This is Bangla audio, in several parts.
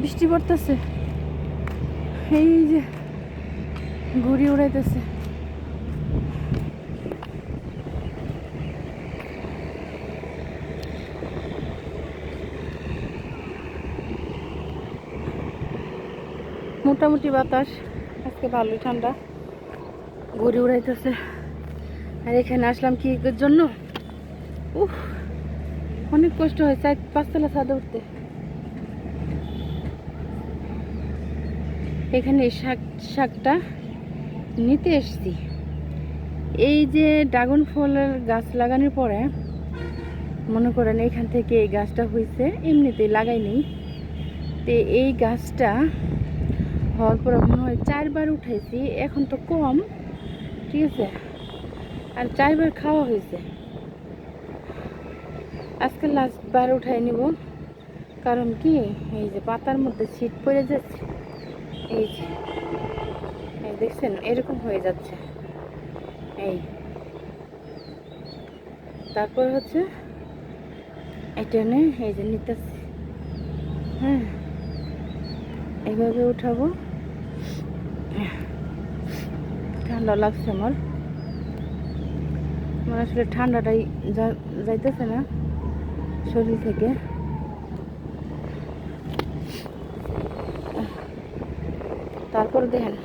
বৃষ্টি পড়তেছে। এই যে ঘুড়ি উড়াইতেছে। মোটামুটি বাতাস। আজকে ভালোই ঠান্ডা। ঘুড়ি উড়াইতেছে। আর এখানে আসলাম কি জন্য? উফ অনেক কষ্ট হয় চার পাঁচতলা ছাদে উঠতে। এখানে শাক, শাকটা নিতে এসছি। এই যে ড্রাগন ফলের গাছ লাগানোর পরে মনে করেন এখান থেকে এই গাছটা হয়েছে, এমনিতেই লাগাইনি তো এই গাছটা হওয়ার পরে মনে হয় চারবার উঠাইছি, এখন তো কম, ঠিক আছে? আর চারবার খাওয়া হয়েছে। আজকে লাস্ট বার উঠাই নিব, কারণ কি? এই যে পাতার মধ্যে ছিট পড়ে যাচ্ছে। এই যে। দেখছেন, এরকম হয়ে যাচ্ছে। এই। তারপর হচ্ছে, এটা নে এই যে নিতেছি। হ্যাঁ। এইভাবে উঠাবো। ঠান্ডা লাগছে আমার। আমার আসলে ঠান্ডাটাই যাইতেছে না শরীর থেকে। তারপর দেখেন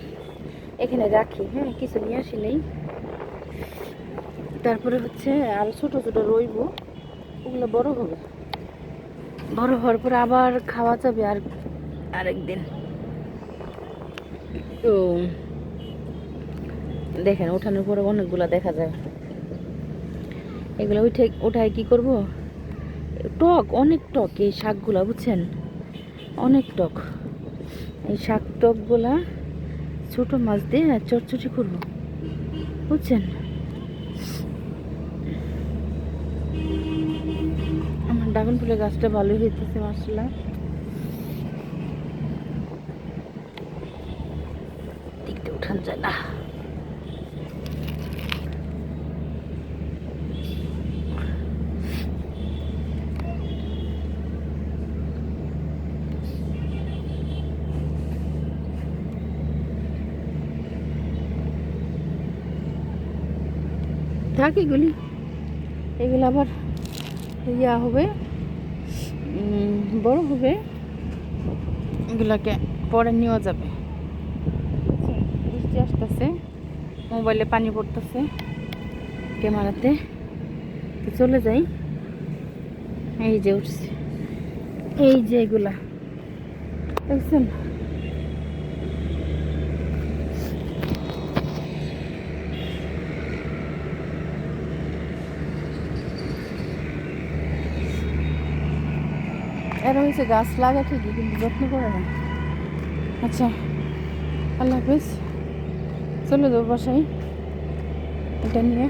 এখানে রাখি হ্যাঁ কিছু নিয়ে আসি নেই। তারপরে হচ্ছে আরও ছোট ছোট রইব, ওগুলো বড় হবে। বড় হওয়ার পরে আবার খাওয়া যাবে আর আরেকদিন। তো দেখেন, ওঠানোর পরে অনেকগুলো দেখা যায়। এগুলো উঠে ওঠায় কি করব? টক, অনেক টক এই শাকগুলা, বুঝছেন? অনেক টক। এই শাক টকগুলা ছোট মাছ দিয়ে চটচটি করব। বুঝছেন? আমার ড্রাগন ফুলের গাছটা ভালোই হইতেছে মাসাল্লাহ দিকতে উঠান যায় না। থাক এগুলি। এগুলো আবার ইয়া হবে বড় হবে। এগুলাকে পরে নেওয়া যাবে। বৃষ্টি আসতেছে, মোবাইলে পানি পড়তেছে ক্যামেরাতে। চলে যাই। এই যে উঠছে। এই যে এগুলা। দেখছেন? এরা হয়েছে গাছ লাগা ঠিকই, কিন্তু যত্ন করে না। আচ্ছা আল্লাহ হাফিজ। চলে যাব বাসায়। এটা নিয়ে।